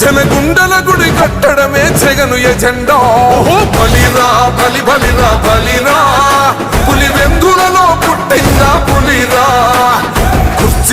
జనగుండల గుడి కట్టడమే జగను ఎజెండా. బలిరా బలి బలిరా బలిరా.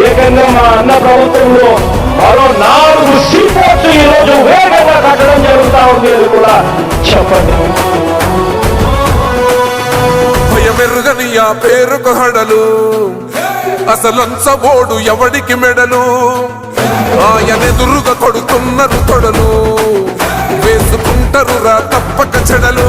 ఏకంగా మా అన్న ప్రభుత్వంలో మరో నాలుగు సీపోర్ట్స్ ఈ రోజు వేగంగా కట్టడం జరుగుతా ఉంది అని కూడా చెప్పండి. భయమెరుగని ఆ పేరుకు హడలు. అసలంచబోడు ఎవడికి మెడలు? ఆయనెదురుగా కొడుతున్నారు తొడలు. వేసుకుంటారు రా తప్పక చెడలు.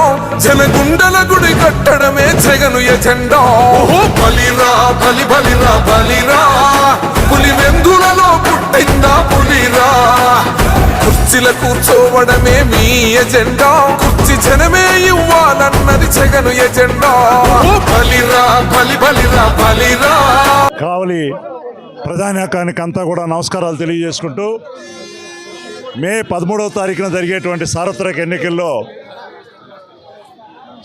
జనగుండల గుడి కట్టడమే జగను ఎజెండా. బలిరా బలి బలిరా బలిరా. పులి వెందులలో పుట్టిందా పులిరా? కుర్చీల కూర్చోవడమే మీ ఎజెండా. కుర్చీ జనమే ఇవ్వాలన్నది జగను ఎజెండా. బలిరా బలి బలిరా బలిరా. కావలి ప్రధానికానికి అంతా కూడా నమస్కారాలు తెలియజేసుకుంటూ మే పదమూడవ తారీఖున జరిగేటువంటి సార్వత్రిక ఎన్నికల్లో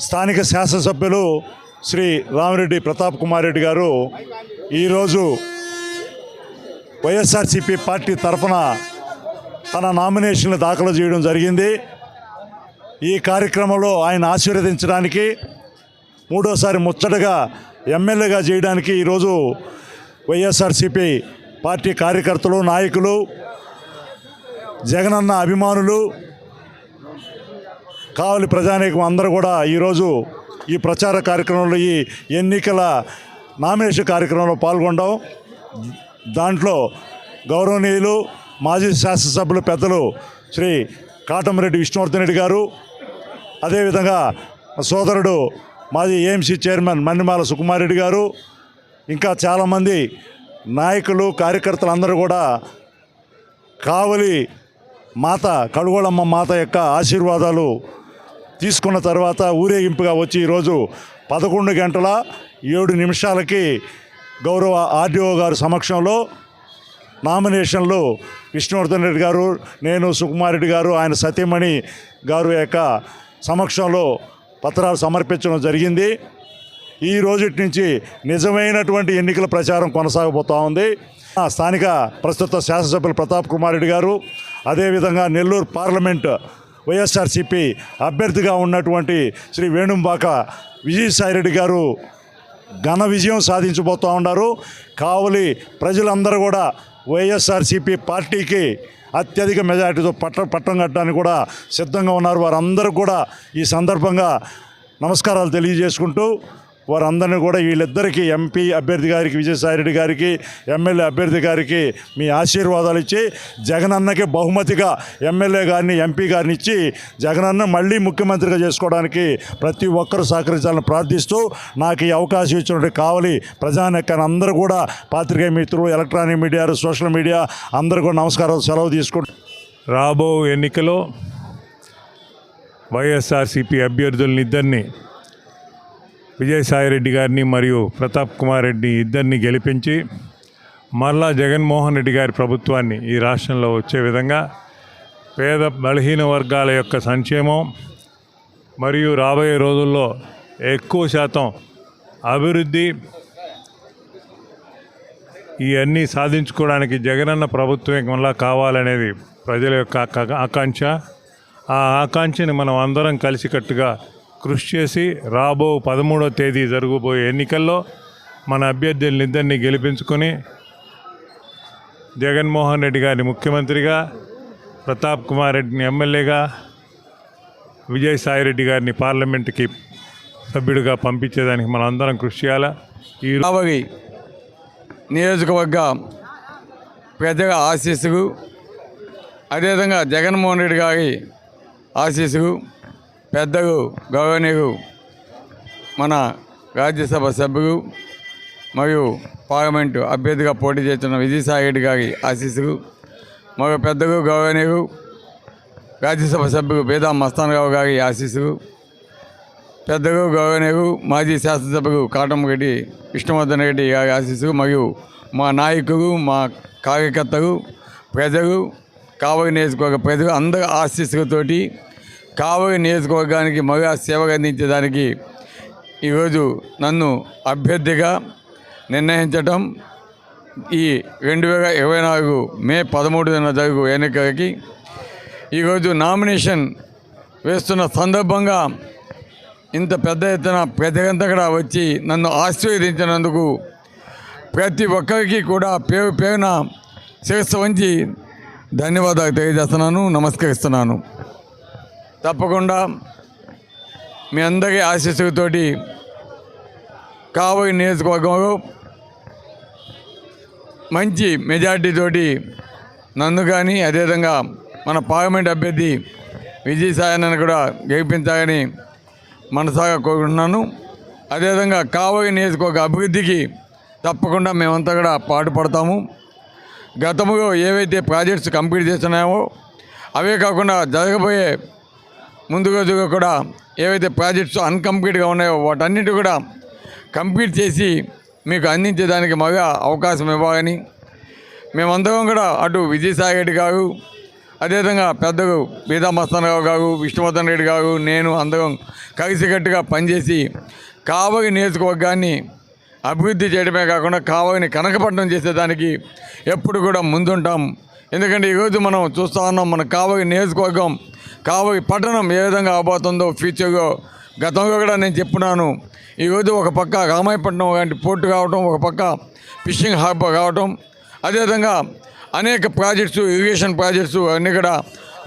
స్థానిక శాసనసభ్యులు శ్రీ రామిరెడ్డి ప్రతాప్ కుమార్ రెడ్డి గారు ఈరోజు వైఎస్ఆర్సిపి పార్టీ తరఫున తన నామినేషన్లు దాఖలు చేయడం జరిగింది. ఈ కార్యక్రమంలో ఆయన ఆశీర్వదించడానికి మూడోసారి ముచ్చటగా ఎమ్మెల్యేగా చేయడానికి ఈరోజు వైఎస్ఆర్సిపి పార్టీ కార్యకర్తలు నాయకులు జగనన్న అభిమానులు కావలి ప్రజానీకం అందరూ కూడా ఈరోజు ఈ ప్రచార కార్యక్రమంలో ఈ ఎన్నికల నామినేషన్ కార్యక్రమంలో పాల్గొండం దాంట్లో గౌరవనీయులు మాజీ శాసనసభ్యులు పెద్దలు శ్రీ కాటమరెడ్డి విష్ణువర్ధన్ రెడ్డి గారు అదేవిధంగా సోదరుడు మాజీ ఏఎంసీ చైర్మన్ మన్నిమాల సుకుమారెడ్డి గారు ఇంకా చాలామంది నాయకులు కార్యకర్తలు అందరూ కూడా కావలి మాత కడుగోళమ్మ మాత యొక్క ఆశీర్వాదాలు తీసుకున్న తర్వాత ఊరేగింపుగా వచ్చి ఈరోజు పదకొండు గంటల ఏడు నిమిషాలకి గౌరవ ఆర్డీఓ గారు సమక్షంలో నామినేషన్లు విష్ణువర్ధన్ రెడ్డి గారు నేను సుకుమారెడ్డి గారు ఆయన సతీమణి గారు యొక్క సమక్షంలో పత్రాలు సమర్పించడం జరిగింది. ఈ రోజుటి నుంచి నిజమైనటువంటి ఎన్నికల ప్రచారం కొనసాగబోతూ ఉంది. ఆ స్థానిక ప్రస్తుత శాసనసభ్యులు ప్రతాప్ కుమార్ రెడ్డి గారు అదేవిధంగా నెల్లూరు పార్లమెంట్ వైఎస్ఆర్సిపి అభ్యర్థిగా ఉన్నటువంటి శ్రీ వేణుంబాక విజయసాయిరెడ్డి గారు ఘన విజయం సాధించబోతూ ఉన్నారు. కావలి ప్రజలందరూ కూడా వైఎస్ఆర్సీపీ పార్టీకి అత్యధిక మెజార్టీతో పట్ట పట్టం కట్టడానికి కూడా సిద్ధంగా ఉన్నారు. వారందరూ కూడా ఈ సందర్భంగా నమస్కారాలు తెలియజేసుకుంటూ వారందరినీ కూడా వీళ్ళిద్దరికీ ఎంపీ అభ్యర్థి గారికి విజయసాయిరెడ్డి గారికి ఎమ్మెల్యే అభ్యర్థి గారికి మీ ఆశీర్వాదాలు ఇచ్చి జగనన్నకి బహుమతిగా ఎమ్మెల్యే గారిని ఎంపీ గారిని ఇచ్చి జగనన్న మళ్ళీ ముఖ్యమంత్రిగా చేసుకోవడానికి ప్రతి ఒక్కరూ సహకరించాలని ప్రార్థిస్తూ నాకు ఈ అవకాశం ఇచ్చినట్టు కావాలి ప్రజానెక్కని అందరూ కూడా పాత్రికేయ మిత్రులు ఎలక్ట్రానిక్ మీడియా సోషల్ మీడియా అందరూ కూడా నమస్కారాలు సెలవు తీసుకుంటూ. రాబో ఎన్నికలో వైఎస్ఆర్సీపీ అభ్యర్థులని ఇద్దరిని విజయసాయిరెడ్డి గారిని మరియు ప్రతాప్ కుమార్ రెడ్డి ఇద్దరిని గెలిపించి మరలా జగన్మోహన్ రెడ్డి గారి ప్రభుత్వాన్ని ఈ రాష్ట్రంలో వచ్చే విధంగా పేద బలహీన వర్గాల యొక్క సంక్షేమం మరియు రాబోయే రోజుల్లో ఎక్కువ శాతం అభివృద్ధి ఇవన్నీ సాధించుకోవడానికి జగనన్న ప్రభుత్వం వల్ల కావాలనేది ప్రజల యొక్క ఆకాంక్ష. ఆ ఆకాంక్షని మనం అందరం కలిసికట్టుగా కృషి చేసి రాబో పదమూడో తేదీ జరగబోయే ఎన్నికల్లో మన అభ్యర్థులని ఇద్దరిని గెలిపించుకొని జగన్మోహన్ రెడ్డి గారిని ముఖ్యమంత్రిగా ప్రతాప్ కుమార్ రెడ్డిని ఎమ్మెల్యేగా విజయసాయిరెడ్డి గారిని పార్లమెంట్కి సభ్యుడిగా పంపించేదానికి మనం అందరం కృషి చేయాలా? ఈ కావగి నియోజకవర్గ పెద్దగా ఆశీస్సుకు అదేవిధంగా జగన్మోహన్ రెడ్డి గారి ఆశీస్సుకు పెద్దగు గౌరవనీయులు మన రాజ్యసభ సభ్యులు మరియు పార్లమెంటు అభ్యర్థిగా పోటీ చేస్తున్న విజయసాయి రెడ్డి గారి ఆశీస్సులు మరో పెద్దకు గౌరవనీయులు రాజ్యసభ సభ్యులు బేదా మస్తానరావు గారి ఆశీస్సులు పెద్దలు గౌరవనీయులు మాజీ శాసనసభ్యులు కాటంరెడ్డి విష్ణువర్ధన్ రెడ్డి గారి ఆశీస్సు మరియు మా నాయకులు మా కార్యకర్తలు ప్రజలు కావలి నియోజకవర్గ ప్రజలు అందరి ఆశీస్సులతోటి కాబోయే నియోజకవర్గానికి మగా సేవగా అందించడానికి ఈరోజు నన్ను అభ్యర్థిగా నిర్ణయించటం ఈ రెండు వేల ఇరవై నాలుగు మే పదమూడున జరుగు ఎన్నికలకి ఈరోజు నామినేషన్ వేస్తున్న సందర్భంగా ఇంత పెద్ద ఎత్తున ప్రజలంతా కూడా వచ్చి నన్ను ఆశీర్వదించినందుకు ప్రతి ఒక్కరికి కూడా పేరు పేరున శిరస్సు వంచి ధన్యవాదాలు తెలియజేస్తున్నాను నమస్కరిస్తున్నాను. తప్పకుండా మీ అందరి ఆశీస్సులతోటి కాబోయే నియోజకవర్గంలో మంచి మెజార్టీతోటి నన్ను కానీ అదేవిధంగా మన పార్లమెంట్ అభ్యర్థి విజయసాయనని కూడా గెలిపించాలని మనసాగా కోరుకుంటున్నాను. అదేవిధంగా కావలి నియోజకవర్గ అభివృద్ధికి తప్పకుండా మేమంతా కూడా పాటుపడతాము. గతంలో ఏవైతే ప్రాజెక్ట్స్ కంప్లీట్ చేస్తున్నామో అవే కాకుండా జరగబోయే ముందు రోజుగా కూడా ఏవైతే ప్రాజెక్ట్స్ అన్కంప్లీట్గా ఉన్నాయో వాటన్నిటి కూడా కంప్లీట్ చేసి మీకు అందించేదానికి మగ అవకాశం ఇవ్వాలని మేమందరం కూడా అటు విజయసాయి రెడ్డి గారు అదేవిధంగా పెద్దలు బీదా మస్తానరావు గారు విష్ణువర్ధన్ రెడ్డి గారు నేను అందరం కలిసికట్టుగా పనిచేసి కావలి నియోజకవర్గాన్ని అభివృద్ధి చేయడమే కాకుండా కావలిని కనకపట్నం చేసేదానికి ఎప్పుడు కూడా ముందుంటాం. ఎందుకంటే ఈరోజు మనం చూస్తూ ఉన్నాం మన కావలి నియోజకవర్గం కావలి పట్టణం ఏ విధంగా అవబోతుందో ఫ్యూచర్లో గతంలో కూడా నేను చెప్పున్నాను. ఈరోజు ఒక పక్క రామాయపట్నం లాంటి పోర్టు కావటం ఒక పక్క ఫిషింగ్ హార్బర్ కావటం అదేవిధంగా అనేక ప్రాజెక్ట్స్ ఇరిగేషన్ ప్రాజెక్ట్స్ అన్నీ కూడా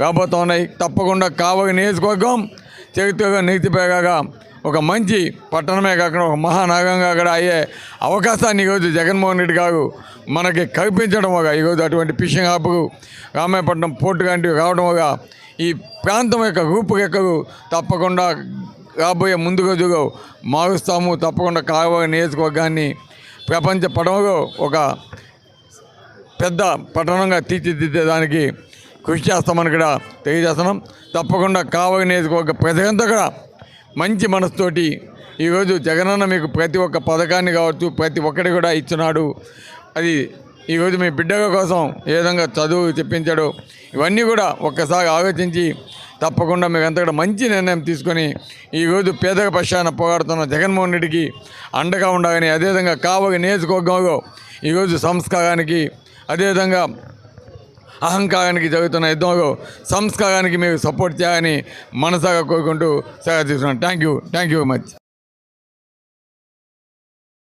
రాబోతూ ఉన్నాయి. తప్పకుండా కావలి నియోజకవర్గం చరిత్రగా నీతిపేగా ఒక మంచి పట్టణమే కాకుండా ఒక మహానగరంగా కూడా అయ్యే అవకాశాన్ని ఈరోజు జగన్మోహన్ రెడ్డి గారు మనకి కల్పించడం ఒక ఈరోజు అటువంటి ఫిషింగ్ హాబ్ రామాయపట్నం పోర్టు లాంటివి రావడం ఒక ఈ ప్రాంతం యొక్క రూపురేఖలు తప్పకుండా రాబోయే ముందు రోజులో మారుస్తాము. తప్పకుండా కావలి నియోజకవర్గాన్ని ప్రపంచ పటంలో ఒక పెద్ద పట్టణంగా తీర్చిదిద్దేదానికి కృషి చేస్తామని కూడా తెలియజేస్తున్నాం. తప్పకుండా కావలి నియోజకవర్గ ప్రజలంతా కూడా మంచి మనసుతోటి ఈరోజు జగనన్న మీకు ప్రతి ఒక్క పథకాన్ని కావచ్చు ప్రతి ఒక్కటి కూడా ఇచ్చినాడు అది ఈరోజు మీ బిడ్డ కోసం ఏ విధంగా చదువు చెప్పించాడు ఇవన్నీ కూడా ఒక్కసారి ఆలోచించి తప్పకుండా మీకు అంతా కూడా మంచి నిర్ణయం తీసుకొని ఈరోజు పేదల పక్షాన పోరాడుతున్న జగన్మోహన్ రెడ్డికి అండగా ఉండాలని అదేవిధంగా కావలి నియోజకవర్గంలో ఈరోజు సంస్కారానికి అదేవిధంగా అహంకారానికి జరుగుతున్న యుద్ధంలో సంస్కారానికి మీరు సపోర్ట్ చేయాలని మనసాగా కోరుకుంటూ సెలవు తీసుకున్నాను. Thank you thank you much